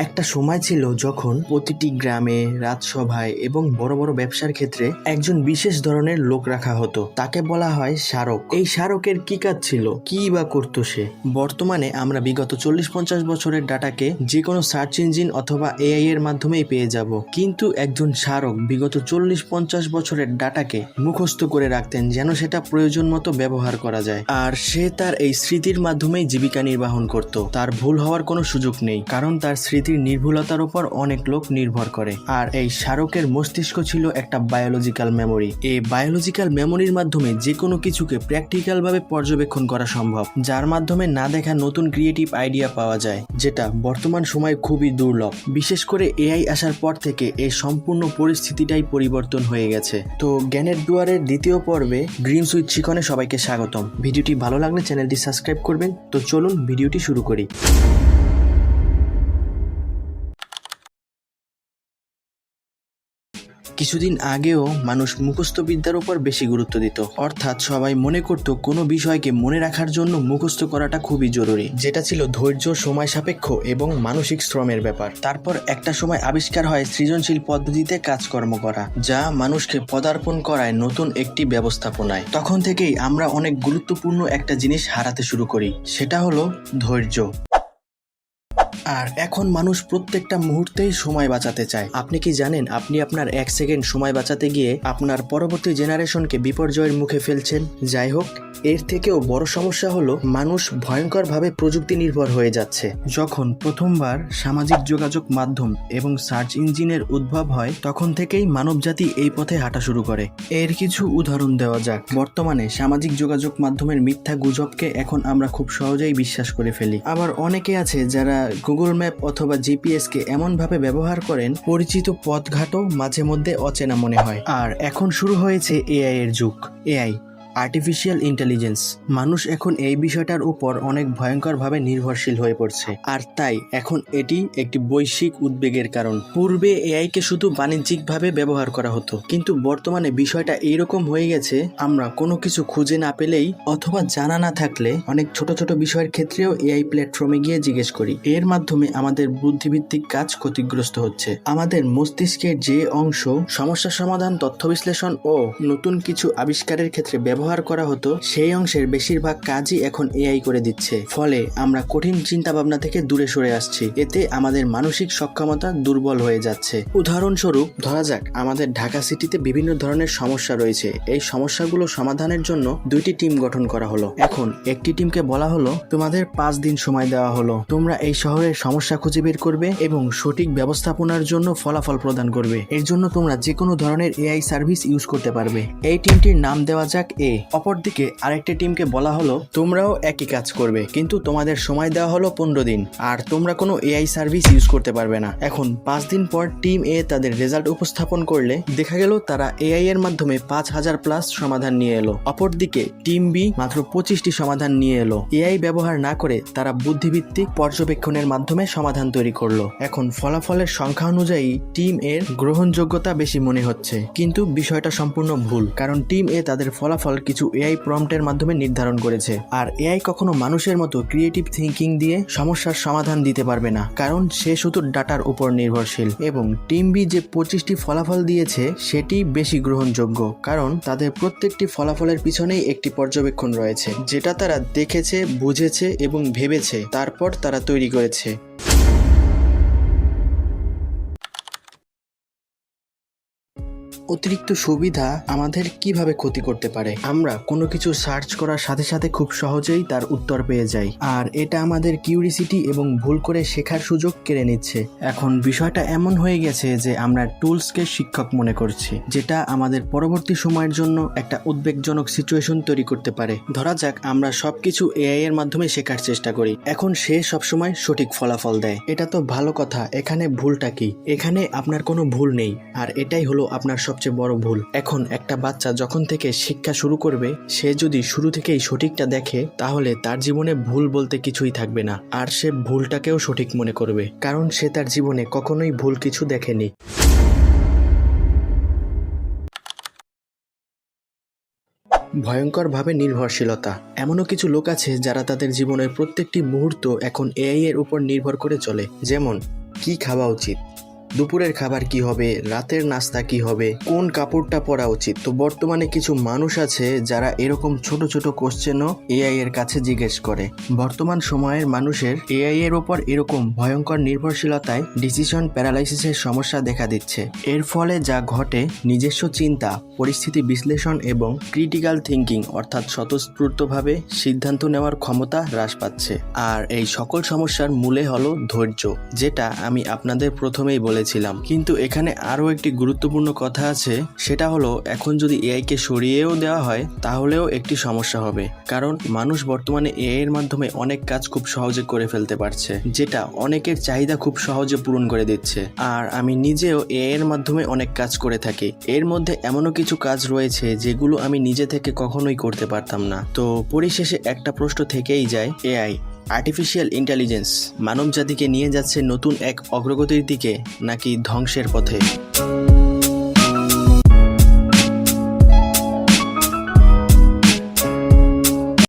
একটা সময় ছিল যখন প্রতিটি গ্রামে, রাজসভায় এবং বড় বড় ব্যবসার ক্ষেত্রে একজন বিশেষ ধরনের লোক রাখা হতো। তাকে বলা হয় স্মারক এই স্মারকের কি কাজ ছিল? কি বা করতো সে? বর্তমানে আমরা বিগত চল্লিশ পঞ্চাশ বছরের ডাটাকে যে কোনো সার্চ ইঞ্জিন অথবা এআই এর মাধ্যমেই পেয়ে যাব। কিন্তু একজন স্মারক বিগত চল্লিশ পঞ্চাশ বছরের ডাটাকে মুখস্থ করে রাখতেন যেন সেটা প্রয়োজন মতো ব্যবহার করা যায়। আর সে তার এই স্মৃতির মাধ্যমেই জীবিকা নির্বাহন করত। তার ভুল হওয়ার কোনো সুযোগ নেই, কারণ তার স্মৃতির নির্ভুলতার উপর অনেক লোক নির্ভর করে। আর এই স্মারকের মস্তিষ্ক ছিল একটা বায়োলজিক্যাল মেমোরি এই বায়োলজিক্যাল মেমোরির মাধ্যমে যে কোনো কিছুকে প্র্যাকটিক্যাল ভাবে পর্যবেক্ষণ করা সম্ভব, যার মাধ্যমে না দেখা নতুন ক্রিয়েটিভ আইডিয়া পাওয়া যায়, যেটা বর্তমান সময়ে খুবই দুর্লভ। বিশেষ করে এআই আসার পর থেকে এই সম্পূর্ণ পরিস্থিতিটাই পরিবর্তন হয়ে গেছে। তো জ্ঞানের দুয়ারের দ্বিতীয় পর্বে গ্রিন সুইচ শিখনে সবাইকে স্বাগতম। ভিডিওটি ভালো লাগলে চ্যানেলটি সাবস্ক্রাইব করবেন। তো চলুন ভিডিওটি শুরু করি। কিছুদিন আগেও মানুষ মুখস্থ বিদ্যার উপর বেশি গুরুত্ব দিত। অর্থাৎ সবাই মনে করত কোনো বিষয়কে মনে রাখার জন্য মুখস্থ করাটা খুবই জরুরি। যেটা ছিল ধৈর্য, সময় সাপেক্ষ এবং মানসিক শ্রমের ব্যাপার। তারপর একটা সময় আবিষ্কার হয় সৃজনশীল পদ্ধতিতে কাজকর্ম করা, যা মানুষকে পদার্পণ করায় নতুন একটি ব্যবস্থাপনায়। তখন থেকেই আমরা অনেক গুরুত্বপূর্ণ একটা জিনিস হারাতে শুরু করি, সেটা হলো ধৈর্য। আর এখন মানুষ প্রত্যেকটা মুহূর্তেই সময় বাঁচাতে চায়। আপনি কি জানেন আপনি আপনার এক সেকেন্ড সময় বাঁচাতে গিয়ে আপনার পরবর্তী জেনারেশনকে বিপর্যয়ের মুখে ফেলছেন? যাই হোক, এর থেকেও বড় সমস্যা হলো মানুষ ভয়ঙ্করভাবে প্রযুক্তি নির্ভর হয়ে যাচ্ছে। যখন প্রথমবার সামাজিক যোগাযোগ মাধ্যম এবং সার্চ ইঞ্জিনের উদ্ভব হয়, তখন থেকেই মানবজাতি এই পথে হাঁটা শুরু করে। এর কিছু উদাহরণ দেওয়া যাক। বর্তমানে সামাজিক যোগাযোগ মাধ্যমের মিথ্যা গুজবকে এখন আমরা খুব সহজেই বিশ্বাস করে ফেলি। আবার অনেকে আছে যারা গুগল ম্যাপ অথবা জিপিএসকে এমনভাবে ব্যবহার করেন, পরিচিত পথঘাটও মাঝে মধ্যে অচেনা মনে হয়। আর এখন শুরু হয়েছে এআই এর যুগ। এআই আর্টিফিশিয়াল ইন্টেলিজেন্স মানুষ এখন এই বিষয়টার উপর অনেক ভয়ঙ্করভাবে নির্ভরশীল হয়ে পড়ছে। আর তাই এখন এটি একটি বৈশ্বিক উদ্বেগের কারণ। পূর্বে এআইকে শুধু বাণিজ্যিকভাবে ব্যবহার করা হতো। কিন্তু বর্তমানে বিষয়টা এইরকম হয়ে গেছে, আমরা কোনো কিছু খুঁজে না পেলেই অথবা জানা না থাকলে অনেক ছোট ছোট বিষয়ের ক্ষেত্রেও এআই প্ল্যাটফর্মে গিয়ে জিজ্ঞেস করি। এর মাধ্যমে আমাদের বুদ্ধিভিত্তিক কাজ ক্ষতিগ্রস্ত হচ্ছে। আমাদের মস্তিষ্কের যে অংশ, সমস্যা সমাধান, তথ্য বিশ্লেষণ ও নতুন কিছু আবিষ্কারের ক্ষেত্রে ব্যবহার করা হতো, সেই অংশের বেশিরভাগ কাজই এখন এআই করে দিচ্ছে। ফলে আমরা কঠিন চিন্তা ভাবনা থেকে দূরে সরে আসছি। এতে আমাদের মানসিক সক্ষমতা দুর্বল হয়ে যাচ্ছে। উদাহরণস্বরূপ, ধরা যাক, আমাদের ঢাকা সিটিতে বিভিন্ন ধরনের সমস্যা রয়েছে। এই সমস্যাগুলো সমাধানের জন্য দুইটি টিম গঠন করা হলো। এখন, একটি টিমকে বলা হলো, তোমাদের পাঁচ দিন সময় দেওয়া হলো। তোমরা এই শহরের সমস্যা খুঁজে বের করবে এবং সঠিক ব্যবস্থাপনার জন্য ফলাফল প্রদান করবে। এর জন্য তোমরা যে কোনো ধরনের এআই সার্ভিস ইউজ করতে পারবে। এই টিমটির নাম দেওয়া যাক এ অপরদিকে আরেকটি টিমকে বলা হলো, তোমরাও একই কাজ করবে, কিন্তু তোমাদের সময় দেওয়া হলো পনেরো দিন, আর তোমরা কোনো এআই সার্ভিস ইউজ করতে পারবে না। এখন পাঁচ দিন পর টিম এ তাদের রেজাল্ট উপস্থাপন করলে, দেখা গেল তারা এআই এর মাধ্যমে পাঁচ হাজার প্লাস সমাধান নিয়ে এলো। অপরদিকে টিম বি মাত্র পঁচিশটি সমাধান নিয়ে এলো। এআই ব্যবহার না করে তারা বুদ্ধিভিত্তিক পর্যবেক্ষণের মাধ্যমে সমাধান তৈরি করল। এখন ফলাফলের সংখ্যা অনুযায়ী টিম এর গ্রহণযোগ্যতা বেশি মনে হচ্ছে। কিন্তু বিষয়টা সম্পূর্ণ ভুল, কারণ টিম এ তাদের ফলাফল কিছু এআই প্রম্পটের মাধ্যমে নির্ধারণ করেছে। আর এআই কখনো মানুষের মতো ক্রিয়েটিভ থিঙ্কিং দিয়ে সমস্যার সমাধান দিতে পারবে না, কারণ সে শুধু ডাটার উপর নির্ভরশীল। এবং টিম বি যে পঁচিশটি ফলাফল দিয়েছে, সেটি বেশি গ্রহণযোগ্য, কারণ তাদের প্রত্যেকটি ফলাফলের পিছনেই একটি পর্যবেক্ষণ রয়েছে, যেটা তারা দেখেছে, বুঝেছে এবং ভেবেছে, তারপর তারা তৈরি করেছে। অতিরিক্ত সুবিধা আমাদের কীভাবে ক্ষতি করতে পারে? আমরা কোনো কিছু সার্চ করার সাথে সাথে খুব সহজেই তার উত্তর পেয়ে যাই। আর এটা আমাদের কিউরিসিটি এবং ভুল করে শেখার সুযোগ কেড়ে নিচ্ছে। এখন বিষয়টা এমন হয়ে গেছে যে আমরা টুলসকে শিক্ষক মনে করছি, যেটা আমাদের পরবর্তী সময়ের জন্য একটা উদ্বেগজনক সিচুয়েশন তৈরি করতে পারে। ধরা যাক, আমরা সবকিছু এআই এর মাধ্যমে শেখার চেষ্টা করি। এখন সে সবসময় সঠিক ফলাফল দেয়। এটা তো ভালো কথা, এখানে ভুলটা কি? এখানে আপনার কোনো ভুল নেই। আর এটাই হলো আপনার সবচেয়ে বড় ভুল। এখন একটা বাচ্চা যখন থেকে শিক্ষা শুরু করবে, সে যদি শুরু থেকেই সঠিকটা দেখে, তাহলে তার জীবনে ভুল বলতে কিছুই থাকবে না। আর সে ভুলটাকেও সঠিক মনে করবে, কারণ সে তার জীবনে কখনোই ভুল কিছু দেখেনি। ভয়ঙ্করভাবে নির্ভরশীলতা। এমনও কিছু লোক আছে যারা তাদের জীবনের প্রত্যেকটি মুহূর্ত এখন এআই এর উপর নির্ভর করে চলে। যেমন, কি খাওয়া উচিত? দুপুরের খাবার কি হবে? রাতের নাস্তা কি হবে? কোন কাপড়টা পরা উচিত? তো বর্তমানে কিছু মানুষ আছে যারা এরকম ছোট ছোট কোশ্চেনও এআই এর কাছে জিজ্ঞেস করে। বর্তমান সময়ের মানুষের এআই এর ওপর এরকম ভয়ঙ্কর নির্ভরশীলতায় ডিসিশন প্যারালাইসিসের সমস্যা দেখা দিচ্ছে। এর ফলে যা ঘটে, নিজস্ব চিন্তা, পরিস্থিতি বিশ্লেষণ এবং ক্রিটিক্যাল থিঙ্কিং অর্থাৎ স্বতঃস্ফূর্তভাবে সিদ্ধান্ত নেওয়ার ক্ষমতা হ্রাস পাচ্ছে। আর এই সকল সমস্যার মূলে হলো ধৈর্য, যেটা আমি আপনাদের প্রথমেই বলেছিলাম। কিন্তু এখানে আরও একটি গুরুত্বপূর্ণ কথা আছে, সেটা হলো এখন যদি এআইকে সরিয়েও দেওয়া হয়, তাহলেও একটি সমস্যা হবে। কারণ মানুষ বর্তমানে এআই এর মাধ্যমে অনেক কাজ খুব সহজে করে ফেলতে পারছে, যেটা অনেকের চাহিদা খুব সহজে পূরণ করে দিচ্ছে। আর আমি নিজেও এআই এর মাধ্যমে অনেক কাজ করে থাকি। এর মধ্যে এমনও কিছু কাজ রয়েছে, যেগুলো আমি নিজে থেকে কখনোই করতে পারতাম না। তো পরিশেষে একটা প্রশ্ন থেকেই যায় এআই আর্টিফিশিয়াল ইন্টেলিজেন্স মানব জাতিকে নিয়ে যাচ্ছে নতুন এক অগ্রগতির দিকে নাকি ধ্বংসের পথে?